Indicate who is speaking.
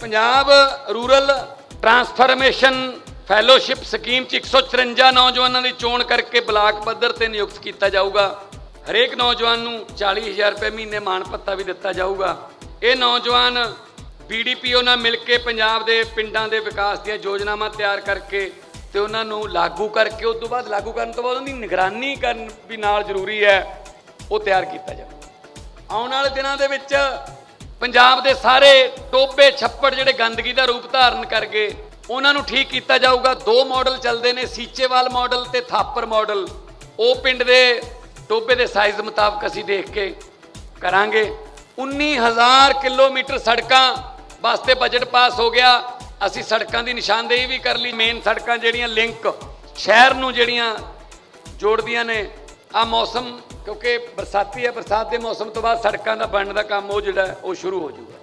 Speaker 1: Punjab rural transformation fellowship scheme ਚ 154 ਨੌਜਵਾਨਾਂ ਦੀ ਚੋਣ ਕਰਕੇ ਬਲਾਕ ਪੱਧਰ ਤੇ ਨਿਯੁਕਤ ਕੀਤਾ ਜਾਊਗਾ। ਹਰੇਕ ਨੌਜਵਾਨ ਨੂੰ 40000 ਰੁਪਏ ਮਹੀਨੇ ਮਾਣ ਭੱਤਾ ਵੀ ਦਿੱਤਾ ਜਾਊਗਾ। ਇਹ ਨੌਜਵਾਨ ਬੀਡੀਪੀਓ ਨਾਲ ਮਿਲ ਕੇ ਪੰਜਾਬ ਦੇ ਪਿੰਡਾਂ ਦੇ ਵਿਕਾਸ ਦੀਆਂ ਯੋਜਨਾਵਾਂ ਤਿਆਰ ਕਰਕੇ ਤੇ ਉਹਨਾਂ ਨੂੰ ਲਾਗੂ ਕਰਕੇ ਉਸ ਤੋਂ ਬਾਅਦ ਲਾਗੂ ਕਰਨ ਤੋਂ ਬਾਅਦ ਉਹਨਾਂ ਦੀ ਨਿਗਰਾਨੀ ਕਰਨ ਵੀ ਨਾਲ ਜ਼ਰੂਰੀ ਹੈ, ਉਹ ਤਿਆਰ ਕੀਤਾ ਜਾਵੇ ਆਉਣ ਵਾਲੇ ਦਿਨਾਂ ਦੇ ਵਿੱਚ ਪੰਜਾਬ ਦੇ ਸਾਰੇ ਟੋਬੇ ਛੱਪੜ ਜਿਹੜੇ ਗੰਦਗੀ ਦਾ ਰੂਪ ਧਾਰਨ ਕਰ ਗਏ ਉਹਨਾਂ ਨੂੰ ਠੀਕ ਕੀਤਾ ਜਾਊਗਾ। ਦੋ ਮਾਡਲ ਚੱਲਦੇ ਨੇ, ਸੀਚੇਵਾਲ ਮਾਡਲ ਤੇ ਥਾਪਰ ਮਾਡਲ ਉਹ ਪਿੰਡ ਦੇ ਟੋਬੇ ਦੇ ਸਾਈਜ਼ ਮੁਤਾਬਕ ਅਸੀਂ ਦੇਖ ਕੇ ਕਰਾਂਗੇ। 19000 ਕਿਲੋਮੀਟਰ ਸੜਕਾਂ ਵਾਸਤੇ ਬਜਟ ਪਾਸ ਹੋ ਗਿਆ। ਅਸੀਂ ਸੜਕਾਂ ਦੀ ਨਿਸ਼ਾਨਦੇਹੀ ਵੀ ਕਰ ਲਈ। ਮੇਨ ਸੜਕਾਂ ਜਿਹੜੀਆਂ ਲਿੰਕ ਸ਼ਹਿਰ ਨੂੰ ਜਿਹੜੀਆਂ ਜੋੜਦੀਆਂ ਨੇ ਆ ਮੌਸਮ, ਕਿਉਂਕਿ ਬਰਸਾਤੀ ਹੈ, ਬਰਸਾਤ ਦੇ ਮੌਸਮ ਤੋਂ ਬਾਅਦ ਸੜਕਾਂ ਦਾ ਬਣਨ ਦਾ ਕੰਮ ਉਹ ਜਿਹੜਾ ਉਹ ਸ਼ੁਰੂ ਹੋ ਜਾਊਗਾ।